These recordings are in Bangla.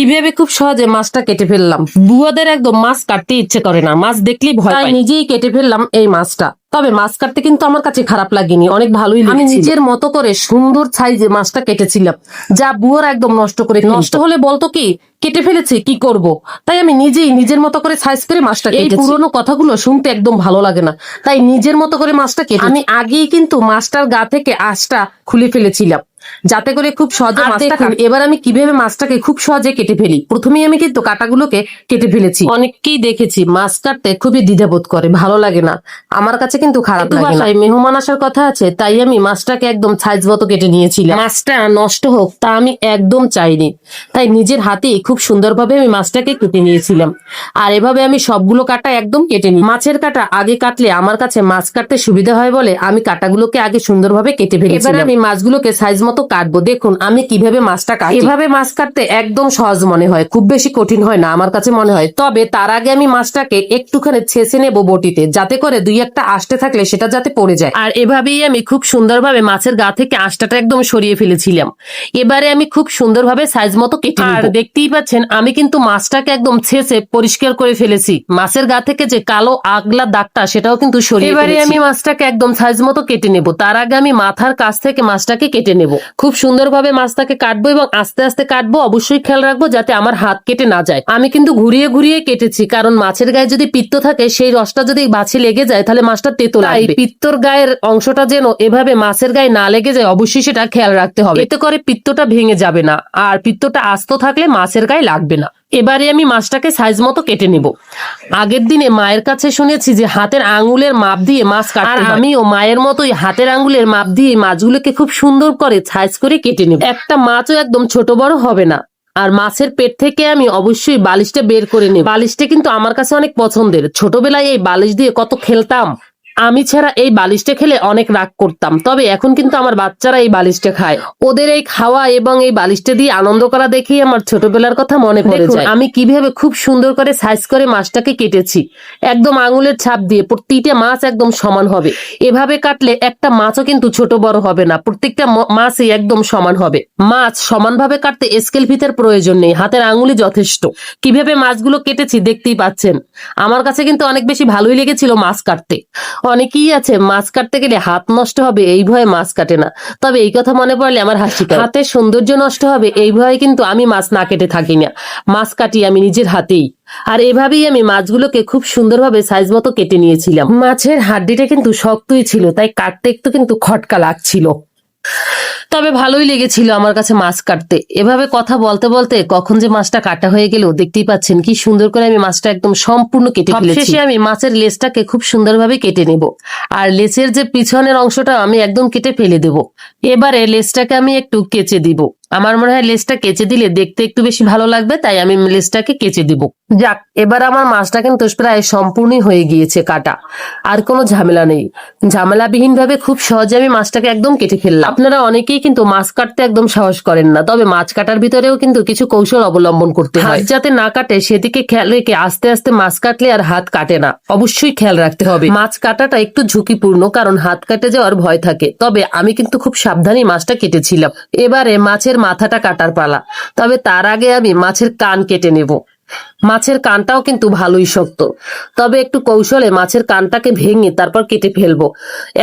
কীভাবে খুব সহজে মাছটা কেটে ফেললাম? বুয়াদের একদম মাছ কাটতে ইচ্ছে করে না। মাছ দেখলেই ভয় পায়। নিজেই কেটে ফেললাম এই মাছটা। তবে মাছ কাটতে কিন্তু আমার কাছে খারাপ লাগেনি। অনেক ভালোই আমি নিজের মতো করে সুন্দর সাইজে মাছটা কেটেছিলাম যা বুয়ার একদম নষ্ট করে নষ্ট হলে বলতো কি কেটে ফেলেছে কি করব? তাই আমি নিজেই নিজের মতো করে সাইজ করে মাছটা এই পুরোনো কথাগুলো শুনতে একদম ভালো লাগে না। তাই নিজের মতো করে মাছটা কেটে আমি আগেই কিন্তু মাছটার গা থেকে আঁশটা খুলে ফেলেছিলাম। যাতে করে খুব সহজে মাছটা এবার আমি কীভাবে মাছটাকে খুব সহজে কেটে ফেলি? প্রথমেই আমি কিন্তু কাটাগুলোকে কেটে ফেলেছি। অনেককেই দেখেছি মাছ কাটতে খুবই দ্বিধাবোধ করে ভালো লাগে না। আমার কাছে কিন্তু খারাপ লাগে না। মেহমান আসার কথা আছে তাই আমি মাছটাকে একদম সাইজ মতো কেটে নিয়েছিলাম। মাছটা নষ্ট হোক তা আমি একদম চাইনি। তাই নিজের হাতেই খুব সুন্দরভাবে আমি মাছটাকে কেটে নিয়েছিলাম। আর এভাবে আমি সবগুলো কাটা একদম কেটে নিই। মাছের কাটা আগে কাটলে আমার কাছে মাছ কাটতে সুবিধা হয় বলে আমি কাটাগুলোকে আগে সুন্দরভাবে কেটে ফেলেছি এবার আমি মাছগুলোকে সাইজ মতো কাটবো। দেখুন আমি কীভাবে মাছটা কাটি? এভাবে মাছ কাটতে একদম সহজ মনে হয়। খুব বেশি কঠিন হয় না আমার কাছে মনে হয়। তবে তার আগে আমি মাছটাকে একটুখানি ছেঁচে নেব বটিতে যাতে করে দুই একটা আসতে থাকলে সেটা যাতে পড়ে যায়। আর এভাবেই আমি খুব সুন্দরভাবে মাছের গা থেকে আঁশটাটা একদম সরিয়ে ফেলেছিলাম। এবারে আমি খুব সুন্দরভাবে সাইজ মতো কেটে আর দেখতেই পাচ্ছেন আমি কিন্তু মাছটাকে একদম ছেঁচে পরিষ্কার করে ফেলেছি। মাছের গা থেকে যে কালো আগলা দাগটা সেটাও কিন্তু সরিয়ে এবারে আমি মাছটাকে একদম সাইজ মতো কেটে নেব। তার আগে আমি মাথার কাছ থেকে মাছটাকে কেটে নেব। খুব সুন্দরভাবে মাছটাকে কাটবো এবং আস্তে আস্তে কাটবো অবশ্যই খেয়াল রাখব যাতে আমার হাত কেটে না যায়। আমি কিন্তু ঘুরিয়ে ঘুরিয়ে কেটেছি কারণ মাছের গায়ে যদি পিত্ত থাকে সেই রসটা যদি বাছি লেগে যায় তাহলে মাছটা তেতো লাগবে। পিত্তর গায়ের অংশটা যেন এভাবে মাছের গায়ে না লেগে যায় অবশ্যই সেটা খেয়াল রাখতে হবে। এতে করে পিত্তটা ভেঙে যাবে না আর পিত্তটা আস্ত থাকলে মাছের গায়ে লাগবে না। এবারে আমি মাছটাকে সাইজ মতো কেটে নেব। আগের দিনে মায়ের কাছে শুনেছি যে হাতের আঙ্গুলের মাপ দিয়ে মাছ কাটতে হয়। আমিও মায়ের মতোই হাতের আঙ্গুলের মাপ দিয়ে মাছগুলোকে খুব সুন্দর করে সাইজ করে কেটে নেব। একটা মাছও একদম ছোট বড় হবে না। আর মাছের পেট থেকে আমি অবশ্যই বালিশটা বের করে নেব। বালিশটা কিন্তু আমার কাছে অনেক পছন্দের। ছোটবেলায় এই বালিশ দিয়ে কত খেলতাম। আমি ছাড়া এই বালিশটা খেলে অনেক রাগ করতাম। তবে এখন কিন্তু আমার বাচ্চারা এই বালিশটা খায়। ওদের এই খাওয়া এবং এই বালিশটা দিয়ে আনন্দ করা দেখেই আমার ছোটবেলার কথা মনে পড়ে যায়। আমি কীভাবে খুব সুন্দর করে সাইজ করে মাছটাকে কেটেছি। একদম আঙুলের ছাপ দিয়ে প্রত্যেকটা মাছ একদম সমান হবে। এভাবে কাটলে একটা মাছও কিন্তু ছোট বড় হবে না। প্রত্যেকটা মাছই একদম সমান হবে। মাছ সমানভাবে কাটতে স্কেল ফিতের প্রয়োজন নেই। হাতের আঙুলই যথেষ্ট। কীভাবে মাছগুলো কেটেছি দেখতেই পাচ্ছেন। আমার কাছে কিন্তু অনেক বেশি ভালোই লেগেছিল মাছ কাটতে। অনেকেই আছে, মাছ কাটতে গেলে হাত নষ্ট হবে, এই ভয়ে মাছ কাটে না। তবে এই কথা মনে পড়লে আমার হাসি। হাতের সৌন্দর্য নষ্ট হবে, এই ভয়ে কিন্তু আমি মাছ না কেটে থাকি না। মাছ কাটি আমি নিজের হাতেই। আর এভাবেই আমি মাছগুলোকে খুব সুন্দরভাবে সাইজ মতো কেটে নিয়েছিলাম। মাছের হাড্ডিটা কিন্তু শক্তই ছিল, তাই কাটতে একটু কিন্তু খটকা লাগছিল। তবে ভালোই লেগেছিল আমার কাছে মাছ কাটতে। এভাবে কথা বলতে বলতে কখন যে মাছটা কাটা হয়ে গেল দেখতেই পাচ্ছেন কি সুন্দর করে আমি মাছটা একদম সম্পূর্ণ কেটে ফেলেছি। শেষে আমি মাছের লেজটাকে খুব সুন্দরভাবে কেটে নেব। আর লেসের যে পিছনের অংশটা আমি একদম কেটে ফেলে দেব। এবারে লেজটাকে আমি একটু কেচে দিব। আমার মনে হয় লেজটা কেচে দিলে দেখতে একটু বেশি ভালো লাগবে তাই আমি লেজটাকে কেচে দিব। যাক এবার আমার মাছটা কিন্তু প্রায় সম্পূর্ণই হয়ে গিয়েছে কাটা আর কোনো ঝামেলা নেই। ঝামেলাবিহীন ভাবে খুব সহজে আমি মাছটাকে একদম কেটে ফেললাম। আপনারা অনেকেই কিন্তু মাছ কাটতে একদম সাহস করেন না তবে মাছ কাটার ভিতরেও কিন্তু কিছু কৌশল অবলম্বন করতে হয়। যাতে না কাটে সেদিকে খেয়াল রেখে আস্তে আস্তে মাছ কাটলে আর হাত কাটে না। অবশ্যই খেয়াল রাখতে হবে। মাছ কাটাটা একটু ঝুঁকিপূর্ণ কারণ হাত কাটে যাওয়ার ভয় থাকে। তবে আমি কিন্তু খুব সাবধানে মাছটা কেটেছিলাম। এবারে মাছের মাথাটা কাটার পালা। তবে তার আগে আমি মাছের কান কেটে নেব। মাছের কানটাও কিন্তু ভালোই শক্ত। তবে একটু কৌশলে মাছের কানটাকে ভেঙে তারপর কেটে ফেলব।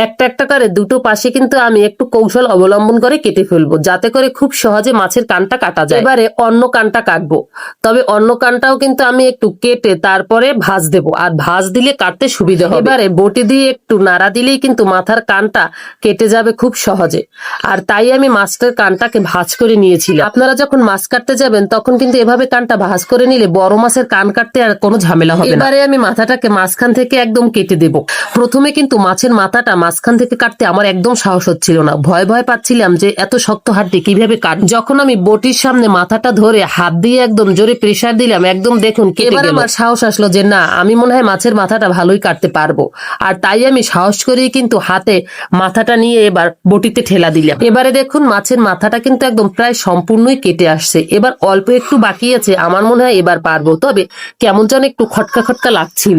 একটা একটা করে দুটো পাশে কিন্তু আমি একটু কৌশল অবলম্বন করে কেটে ফেলব, যাতে করে খুব সহজে মাছের কানটা কাটা যায়। এবারে অন্য কানটা কাটবো। তবে অন্য কানটাও কিন্তু আমি একটু কেটে তারপরে ভাজ দেব, আর ভাজ দিলে কাটতে সুবিধা হবে। এবারে বটি দিয়ে একটু নাড়া দিলেই কিন্তু মাথার কানটা কেটে যাবে খুব সহজে। আর তাই আমি মাছটার কানটাকে ভাজ করে নিয়েছিলাম। আপনারা যখন মাছ কাটতে যাবেন, তখন কিন্তু এভাবে কানটা ভাজ করে নিলে বড় মাছের কান কাটতে আর কোনো ঝামেলা হবে না। এবারে আমি মাথাটাকে মাঝখান থেকে একদম কেটে দেব। প্রথমে কিন্তু মাছের মাথাটা মাঝখান থেকে কাটতে আমার একদম সাহস হচ্ছিল না। ভয় ভয় পাচ্ছিলাম যে এত শক্ত হাড্ডি কীভাবে কাট যখন আমি বটির সামনে মাথাটা ধরে হাত দিয়ে একদম জোরে প্রেসার দিলাম একদম দেখুন এবার আমার সাহস আসলো যে না আমি মনে হয় মাছের মাথাটা ভালোই কাটতে পারব। আর তাই আমি সাহস করেই কিন্তু হাতে মাথাটা নিয়ে এবার বটিতে ঠেলা দিলাম। এবারে দেখুন মাছের মাথাটা কিন্তু একদম প্রায় সম্পূর্ণই কেটে আসছে। এবার অল্প একটু বাকি আছে। আমার মনে হয় এবার পারব। তবে কেমন যেন একটু খটকা খটকা লাগছিল।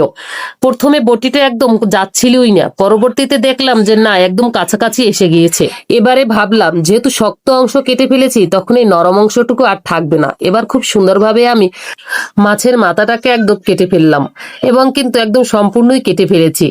প্রথমে বটিটা একদম যাচ্ছিলই না, পরবর্তীতে দেখলাম যে না, একদম কাছাকাছি এসে গিয়েছে। এবারে ভাবলাম, যেহেতু শক্ত অংশ কেটে ফেলেছি, তখন এই নরম অংশটুকু আর থাকবে না। এবার খুব সুন্দরভাবে আমি মাছের মাথাটাকে একদম কেটে ফেললাম এবং কিন্তু একদম সম্পূর্ণই কেটে ফেলেছি।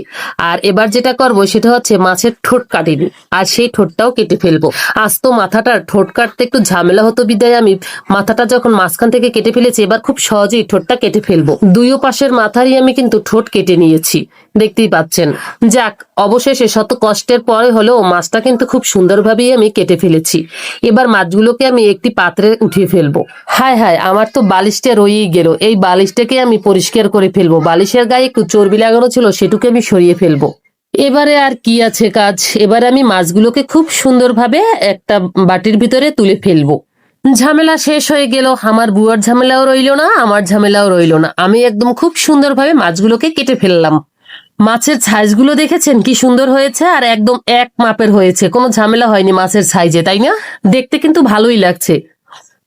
আর এবার যেটা করব, সেটা হচ্ছে মাছের ঠোঁট কাটিনি, আর সেই ঠোঁটটাও কেটে ফেলব। আজ তো মাথাটার ঠোঁট কাটতে একটু ঝামেলা হতো বিদায় আমি মাথাটা যখন মাঝখান থেকে কেটে ফেলেছি, এবার খুব সহজেই ঠোঁটটা কেটে ফেলব। দুইও পাশের মাথারই আমি কিন্তু ঠোঁট কেটে নিয়েছি। দেখতেই পাচ্ছেন। যাক, অবশেষে শত কষ্টের পরে হলেও মাছটা কিন্তু খুব সুন্দরভাবেই আমি কেটে ফেলেছি। এবার মাছগুলোকে আমি একটি পাত্রে উঠিয়ে ফেলব। হায় হায়, আমার তো বালিশটা রয়েই গেল। এই বালিশটাকে আমি পরিষ্কার করে ফেলব। বালিশের গায়ে একটু চর্বি লাগানো ছিল, সেটুকে আমি সরিয়ে ফেলব। এবারে আর কি আছে কাজ? এবারে আমি মাছগুলোকে খুব সুন্দরভাবে একটা বাটির ভিতরে তুলে ফেলব। ঝামেলা শেষ হয়ে গেল আমার বুয়ার ঝামেলাও রইল না, আমার ঝামেলাও রইল না। আমি একদম খুব সুন্দরভাবে মাছগুলোকে কেটে ফেললাম। মাছের সাইজগুলো দেখেছেন? কি সুন্দর হয়েছে আর একদম এক মাপের হয়েছে। কোনো ঝামেলা হয়নি মাছের সাইজে তাই না? দেখতে কিন্তু ভালোই লাগছে।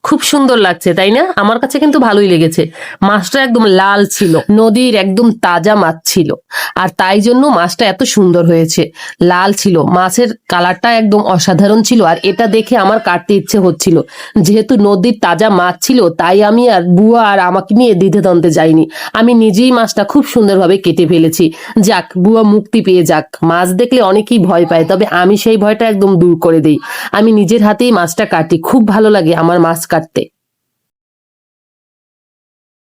খুব সুন্দর লাগছে, তাই না? আমার কাছে কিন্তু ভালোই লেগেছে। মাছটা একদম লাল ছিল, নদীর একদম তাজা মাছ ছিল। আর তাই জন্য মাছটা এত সুন্দর হয়েছে। লাল ছিল, মাছের কালারটা একদম অসাধারণ ছিল। আর এটা দেখে আমার কাটতে ইচ্ছে হচ্ছিল। যেহেতু নদীর তাজা মাছ ছিল, তাই আমি আর বুয়া আর আমাকে নিয়ে দিতে দন্তে যাইনি। আমি নিজেই মাছটা খুব সুন্দরভাবে কেটে ফেলেছি। যাক, বুয়া মুক্তি পেয়ে যাক। মাছ দেখলে অনেকেই ভয় পায়, তবে আমি সেই ভয়টা একদম দূর করে দিই। আমি নিজের হাতেই মাছটা কাটি। খুব ভালো লাগে আমার মাছ কাটতে